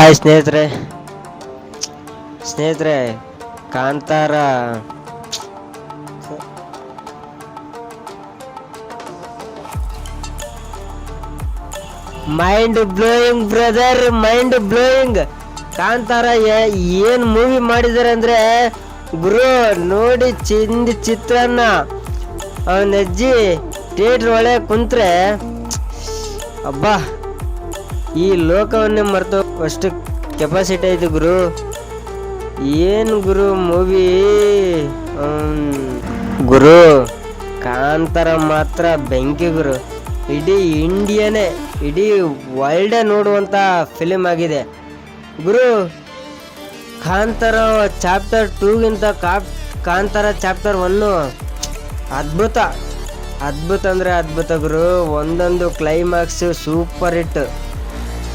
Hi ಸ್ನೇಹಿತರೆ. ಸ್ನೇಹಿತರೆ, Kantara. Mind blowing brother mind blowing Kantara ಏನ್ ಮೂವಿ ಮಾಡಿದಾರೆ ಅಂದ್ರೆ ಗುರು ನೋಡಿ ಚಿಂದ ಚಿತ್ರನ್ನ. ಅವನ ಅಜ್ಜಿ ಥಿಯೇಟ್ರ್ ಒಳಗೆ ಕುಂತ್ರೆ, ಅಬ್ಬಾ. ಈ ಲೋಕವನ್ನೇ ಮರೆತು ಅಷ್ಟು ಕೆಪಾಸಿಟಿ ಐತೆ ಗುರು. ಏನು ಗುರು ಮೂವಿ ಗುರು, ಕಾಂತಾರ ಮಾತ್ರ ಬೆಂಕಿ ಗುರು. ಇಡೀ ಇಂಡಿಯಾನೇ, ಇಡೀ ವರ್ಲ್ಡೇ ನೋಡುವಂಥ ಫಿಲಿಮ್ ಆಗಿದೆ. ಗುರು, ಕಾಂತಾರ ಚಾಪ್ಟರ್ ಟೂಗಿಂತ ಕಾಪ್, ಕಾಂತಾರ ಚಾಪ್ಟರ್ ಒನ್ನು ಅದ್ಭುತ. ಅದ್ಭುತ ಅಂದರೆ ಅದ್ಭುತ ಗುರು. ಒಂದೊಂದು ಕ್ಲೈಮ್ಯಾಕ್ಸು ಸೂಪರ್ ಹಿಟ್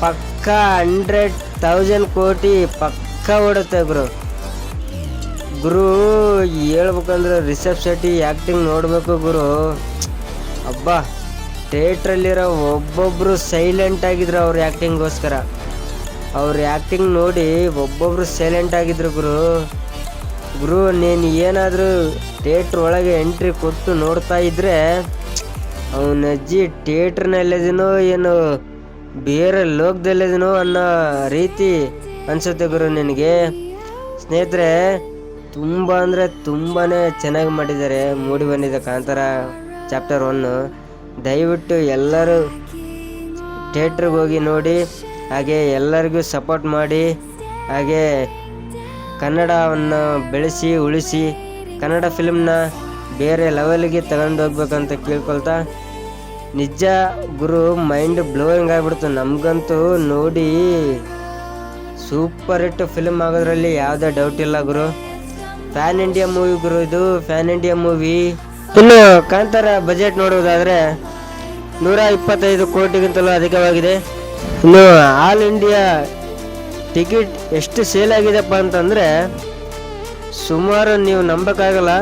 ಪಕ್ಕ ಹಂಡ್ರೆಡ್ ತೌಸಂಡ್ ಕೋಟಿ ಪಕ್ಕ ಓಡುತ್ತೆ ಗುರು. ಗುರು, ಹೇಳ್ಬೇಕಂದ್ರೆ ರಿಷಬ್ ಶೆಟ್ಟಿ ಆ್ಯಕ್ಟಿಂಗ್ ನೋಡಬೇಕು ಗುರು. ಅಬ್ಬಾ ಥಿಯೇಟ್ರಲ್ಲಿರೋ ಒಬ್ಬೊಬ್ಬರು ಸೈಲೆಂಟ್ ಆಗಿದ್ರು ಅವ್ರ ಆ್ಯಕ್ಟಿಂಗೋಸ್ಕರ ಅವ್ರ ಆ್ಯಕ್ಟಿಂಗ್ ನೋಡಿ ಒಬ್ಬೊಬ್ಬರು ಸೈಲೆಂಟ್ ಆಗಿದ್ರು ಗುರು. ಗುರು, ನೀನು ಏನಾದರೂ ಥಿಯೇಟ್ರ್ ಒಳಗೆ ಎಂಟ್ರಿ ಕೊಟ್ಟು ನೋಡ್ತಾ ಇದ್ರೆ, ಅವನ ಅಜ್ಜಿ ಥಿಯೇಟ್ರ್ನಲ್ಲಿದನೋ ಏನು ಬೇರೆ ಲೋಕದಲ್ಲಿದನು ಅನ್ನೋ ರೀತಿ ಅನ್ಸುತ್ತೆ ಗುರು ನಿನಗೆ. ಸ್ನೇಹಿತರೆ, ತುಂಬ ಅಂದರೆ ತುಂಬಾ ಚೆನ್ನಾಗಿ ಮಾಡಿದ್ದಾರೆ ಮೂಡಿ ಬಂದಿದೆ ಕಾಂತಾರ ಚಾಪ್ಟರ್ ಒನ್ನು ದಯವಿಟ್ಟು ಎಲ್ಲರೂ ಥಿಯೇಟ್ರಿಗೆ ಹೋಗಿ ನೋಡಿ, ಹಾಗೆ ಎಲ್ಲರಿಗೂ ಸಪೋರ್ಟ್ ಮಾಡಿ, ಹಾಗೆ ಕನ್ನಡವನ್ನು ಬೆಳೆಸಿ, ಉಳಿಸಿ, ಕನ್ನಡ ಫಿಲ್ಮ್ನ ಬೇರೆ ಲೆವೆಲ್ಗೆ ತಗೊಂಡು ಹೋಗ್ಬೇಕಂತ ಕೇಳ್ಕೊಳ್ತಾ ನಿಜ ಗುರು ಮೈಂಡ್ ಬ್ಲೋಯಿಂಗ್ ಆಗ್ಬಿಡ್ತು. ನಮಗಂತೂ ನೋಡಿ ಸೂಪರ್ ಹಿಟ್ ಫಿಲ್ಮ್ ಆಗೋದ್ರಲ್ಲಿ ಯಾವುದೇ ಡೌಟ್ ಇಲ್ಲ ಗುರು. ಫ್ಯಾನ್ ಇಂಡಿಯಾ ಮೂವಿ ಗುರು ಇದು. ಫ್ಯಾನ್ ಇಂಡಿಯಾ ಮೂವಿ ಇನ್ನು ಕಾಂತಾರ ಬಜೆಟ್ ನೋಡುವುದಾದರೆ ನೂರ ಇಪ್ಪತ್ತೈದು ಕೋಟಿಗಿಂತಲೂ ಅಧಿಕವಾಗಿದೆ. ಇನ್ನು ಆಲ್ ಇಂಡಿಯಾ ಟಿಕೆಟ್ ಎಷ್ಟು ಸೇಲ್ ಆಗಿದೆಪ್ಪ ಅಂತಂದರೆ ಸುಮಾರು ನೀವು ನಂಬಕ್ಕಾಗಲ್ಲ.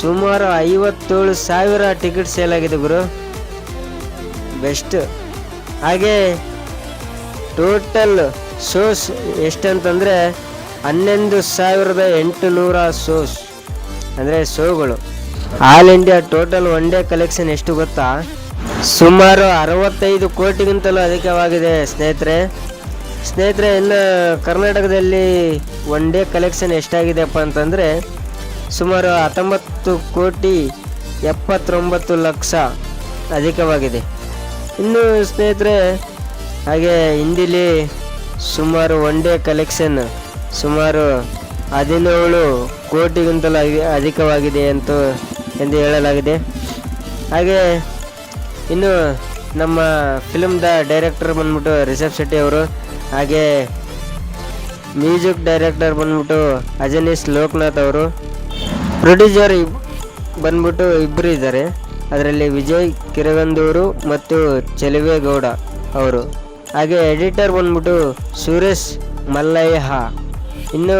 ಸುಮಾರು ಐವತ್ತೇಳು ಸಾವಿರ ಟಿಕೆಟ್ ಸೇಲ್ ಆಗಿದೆ ಗುರು. ಬೆಸ್ಟ್. ಹಾಗೆ ಟೋಟಲ್ ಶೋಸ್ ಎಷ್ಟಂತಂದರೆ ಹನ್ನೊಂದು ಸಾವಿರದ ಎಂಟು ನೂರ ಶೋಸ್, ಅಂದರೆ ಶೋಗಳು. All India total one day collection ಎಷ್ಟು ಗೊತ್ತಾ? ಸುಮಾರು ಅರವತ್ತೈದು ಕೋಟಿಗಿಂತಲೂ ಅಧಿಕವಾಗಿದೆ ಸ್ನೇಹಿತರೆ. ಸ್ನೇಹಿತರೆ, ಇನ್ನು ಕರ್ನಾಟಕದಲ್ಲಿ ಒನ್ ಡೇ ಕಲೆಕ್ಷನ್ ಎಷ್ಟಾಗಿದೆಪ್ಪ ಅಂತಂದರೆ ಸುಮಾರು ಹತ್ತೊಂಬತ್ತು ಕೋಟಿ ಎಪ್ಪತ್ತೊಂಬತ್ತು ಲಕ್ಷ ಅಧಿಕವಾಗಿದೆ. ಇನ್ನು ಸ್ನೇಹಿತರೆ, ಹಾಗೆ ಹಿಂದಿಲಿ ಸುಮಾರು ಒನ್ ಡೇ ಕಲೆಕ್ಷನ್ ಸುಮಾರು ಹದಿನೇಳು ಕೋಟಿಗಿಂತಲೂ ಅಧಿ- ಅಧಿಕವಾಗಿದೆ ಅಂತ, ಎಂದು ಹೇಳಲಾಗಿದೆ. ಹಾಗೆ ಇನ್ನು ನಮ್ಮ ಫಿಲ್ಮ್ದ ಡೈರೆಕ್ಟರ್ ಬಂದ್ಬಿಟ್ಟು ರಿಷಬ್ ಶೆಟ್ಟಿ ಅವರು, ಹಾಗೆ ಮ್ಯೂಸಿಕ್ ಡೈರೆಕ್ಟರ್ ಬಂದ್ಬಿಟ್ಟು ಅಜನೀಶ್ ಲೋಕನಾಥ್ ಅವರು, ಪ್ರೊಡ್ಯೂಸರ್ ಬಂದ್ಬಿಟ್ಟು ಇಬ್ಬರು ಇದ್ದಾರೆ. ಅದರಲ್ಲಿ ವಿಜಯ್, ಕಿರಗಂದೂರು ಮತ್ತು ಚೆಲುವೇಗೌಡ ಅವರು. ಹಾಗೆ ಎಡಿಟರ್ ಬಂದ್ಬಿಟ್ಟು ಸುರೇಶ್ ಮಲ್ಲಯ್ಯ. ಇನ್ನು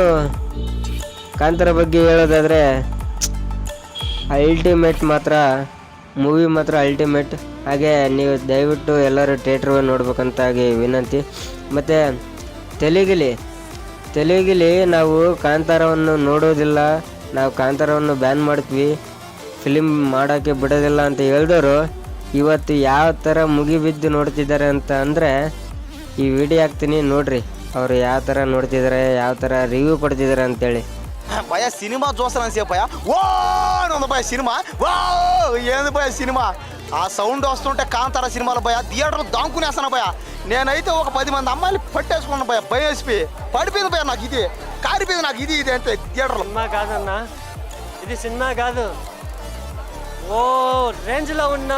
ಕಾಂತಾರ ಬಗ್ಗೆ ಹೇಳೋದಾದರೆ ಅಲ್ಟಿಮೇಟ್ ಮಾತ್ರ ಮೂವಿ ಮಾತ್ರ ಅಲ್ಟಿಮೇಟ್ ಹಾಗೆ ನೀವು ದಯವಿಟ್ಟು ಎಲ್ಲರೂ ಥಿಯೇಟ್ರ್ ನೋಡ್ಬೇಕಂತ ಹಾಗೆ ವಿನಂತಿ. ಮತ್ತು ತೆಲುಗಿಲಿ ತೆಲುಗಿಲಿ ನಾವು ಕಾಂತಾರವನ್ನು ನೋಡೋದಿಲ್ಲ. ನಾವು ಕಾಂತಾರವನ್ನು ಬ್ಯಾನ್ ಮಾಡ್ತೀವಿ. ಫಿಲಿಮ್ ಮಾಡೋಕ್ಕೆ ಬಿಡೋದಿಲ್ಲ ಅಂತ ಹೇಳ್ದವರು ಇವತ್ತು ಯಾವ ಥರ ಮುಗಿಬಿದ್ದು ನೋಡ್ತಿದ್ದಾರೆ ಅಂತ ಅಂದರೆ ಈ ವಿಡಿಯೋ ಹಾಕ್ತೀನಿ ನೋಡ್ರಿ ಅವರು ಯಾವ ಥರ ನೋಡ್ತಿದ್ದಾರೆ ಯಾವ ಥರ ರಿವ್ಯೂ ಕೊಡ್ತಿದ್ದಾರೆ ಅಂತೇಳಿ భయ సినిమా చూస్తాను సేపు భయ ఓ అని ఉంది భయ సినిమా వా ఏంది భయ సినిమా ఆ సౌండ్ వస్తుంటే కాంతార సినిమాలో భయ థియేటర్లో దాంకునేస్తాను భయ నేనైతే ఒక పది మంది అమ్మాయిలు పట్టేసుకున్నాను భయ భయం వేసిపోయి పడిపోయింది భయ నాకు ఇది కారిపోయింది నాకు ఇది ఇది అంటే థియేటర్లో సినిమా కాదన్న ఇది సినిమా కాదు ఓ రేంజ్లో ఉన్న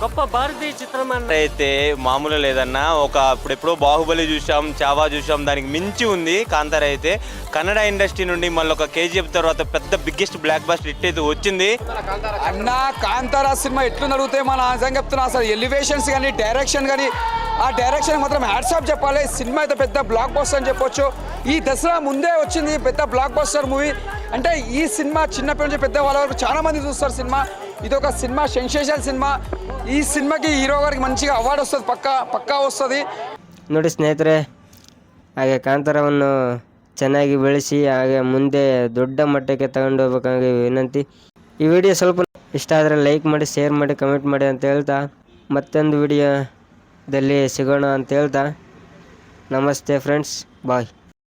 గొప్ప భారతీయ చిత్రం అన్న. అయితే మామూలు లేదన్నా ఒక ఇప్పుడెప్పుడో బాహుబలి చూసాం చావా చూసాం దానికి మించి ఉంది కాంతార అయితే. కన్నడ ఇండస్ట్రీ నుండి మళ్ళీ ఒక కేజీఎఫ్ తర్వాత పెద్ద బిగ్గెస్ట్ బ్లాక్ బస్టర్ హిట్ అయితే వచ్చింది. అన్న కాంతారా సినిమా ఎట్లుంది అడిగితే మన నిజంగా చెప్తున్నా అసలు ఎలివేషన్స్ కానీ డైరెక్షన్ కానీ ఆ డైరెక్షన్ మాత్రం హ్యాట్సాప్ చెప్పాలి. సినిమా అయితే పెద్ద బ్లాక్ బస్టర్ అని చెప్పొచ్చు. ఈ దసరా ముందే వచ్చింది పెద్ద బ్లాక్ బస్టర్ మూవీ అంటే ఈ సినిమా చిన్నప్పటి నుంచి పెద్ద వాళ్ళ వరకు చాలా మంది చూస్తారు సినిమా. ఇది ఒక సినిమా సెన్సేషన్ సినిమా ఈ సినిమాకి హీరో గారికి మంచిగా అవార్డు వస్తుంది పక్కా పక్కా వస్తుంది ನೋಡಿ ಸ್ನೇಹಿತರೆ ಹಾಗೆ ಕಾಂತಾರವನ್ನು ಚೆನ್ನಾಗಿ ಬೆಳೆಸಿ ಹಾಗೆ ಮುಂದೆ ದೊಡ್ಡ ಮಟ್ಟಕ್ಕೆ ತಗೊಂಡು ಹೋಗ್ಬೇಕಾಗಿ ವಿನಂತಿ ಈ ವಿಡಿಯೋ ಸ್ವಲ್ಪ ಇಷ್ಟ ಆದರೆ ಲೈಕ್ ಮಾಡಿ ಶೇರ್ ಮಾಡಿ ಕಮೆಂಟ್ ಮಾಡಿ ಅಂತ ಹೇಳ್ತಾ ಮತ್ತೊಂದು ವಿಡಿಯೋದಲ್ಲಿ ಸಿಗೋಣ ಅಂತ ಹೇಳ್ತಾ ನಮಸ್ತೆ ಫ್ರೆಂಡ್ಸ್ ಬಾಯ್